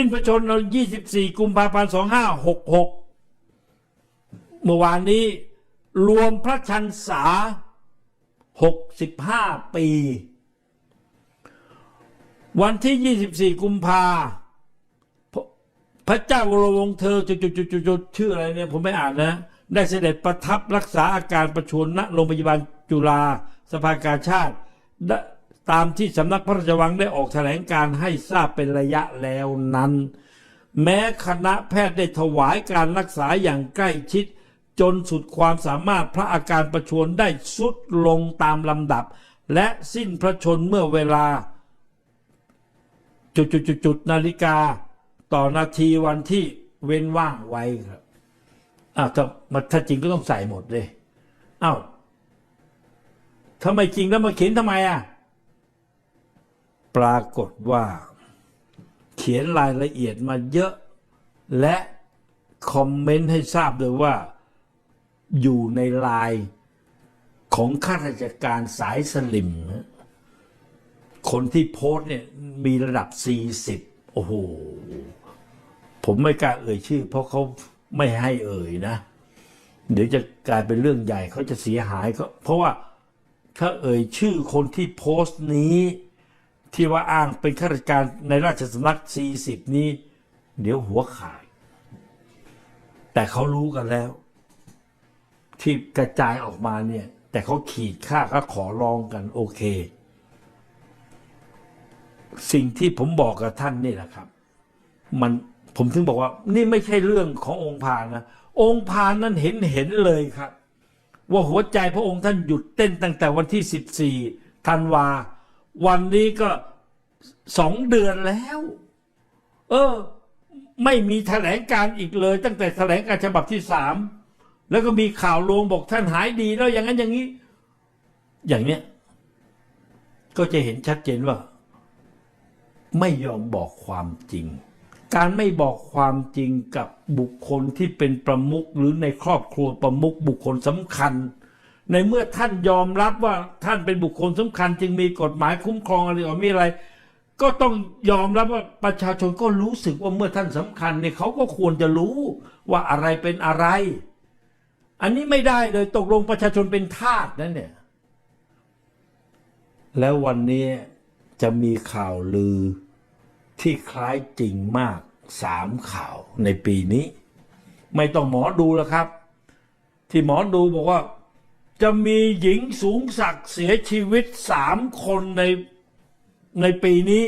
สิ้นพระชนม์เรา24 กุมภาพันธ์2566 เมื่อวานนี้รวมพระชันษา 65 ปี วันที่ 24 กุมภาพระเจ้าวรวงเธอจุดๆๆๆชื่ออะไรเนี่ยผมไม่อ่านนะ ได้เสด็จประทับรักษาอาการประชวรณโรงพยาบาลจุฬาสภากาชาติ ตามที่สำนักพระราชวังได้ออกแถลงการให้ทราบเป็นระยะแล้วนั้น แม้คณะแพทย์ได้ถวายการรักษาอย่างใกล้ชิด จนสุดความสามารถพระอาการประชวรได้สุดลงตามลำดับ และสิ้นพระชนเมื่อเวลา จุดๆๆๆนาฬิกา ต่อนาทีวันที่เว้นว่างไว้ครับอ้าวถ้ามาถ้าจริงก็ต้องใส่หมดเลยอ้าวถ้าไม่จริงแล้วมาเขียนทำไมอะ ปรากฏว่า เขียนรายละเอียดมาเยอะและคอมเมนต์ให้ทราบเลยว่าอยู่ในไลน์ของข้าราชการสายสลิม คนที่โพสเนี่ยมีระดับ 40 โอ้โห ผมไม่กล้าเอ่ยชื่อ เพราะเขาไม่ให้เอ่ยนะ เดี๋ยวจะกลายเป็นเรื่องใหญ่เขาจะเสียหายเขาเพราะว่าถ้าเอ่ยชื่อคนที่โพสต์นี้ ที่ว่าอ้างเป็นข้าราชการในราชสำนัก 40 นี้ เดี๋ยวหัวขาดแต่เขารู้กันแล้ว ที่กระจายออกมาเนี่ย แต่เขาขีดค่าก็ขอร้องกันโอเค สิ่งที่ผมบอกกับท่านนี่แหละครับ มันผมถึงบอกว่านี่ไม่ใช่เรื่องขององค์พานนะองค์พานนั้นเห็นเห็นเลยครับ ว่าหัวใจพระองค์ท่านหยุดเต้นตั้งแต่วันที่ 14ธันวา วันนี้ก็สองเดือนแล้ว เออ ไม่มีแถลงการอีกเลย ตั้งแต่แถลงการฉบับที่สามแล้วก็มีข่าวลวงบอกท่านหายดีแล้วอย่างนั้นอย่างนี้ อย่างเนี้ยก็จะเห็นชัดเจนว่า ไม่ยอมบอกความจริง การไม่บอกความจริงกับบุคคลที่เป็นประมุขหรือในครอบครัวประมุขบุคคลสำคัญ ในเมื่อท่านยอมรับว่าท่านเป็นบุคคลสำคัญ จึงมีกฎหมายคุ้มครองอะไรต่อมีอะไร ก็ต้องยอมรับว่าประชาชนก็รู้สึกว่าเมื่อท่านสำคัญเนี่ยเขาก็ควรจะรู้ว่าอะไรเป็นอะไร อันนี้ไม่ได้เลยตกลงประชาชนเป็นทาสนั่นเนี่ย แล้ววันนี้จะมีข่าวลือที่คล้ายจริงมากสามข่าวในปีนี้ ไม่ต้องหมอดูแล้วครับ ที่หมอดูบอกว่า จะมีหญิงสูงศักดิ์เสียชีวิตสามคนในในปีนี้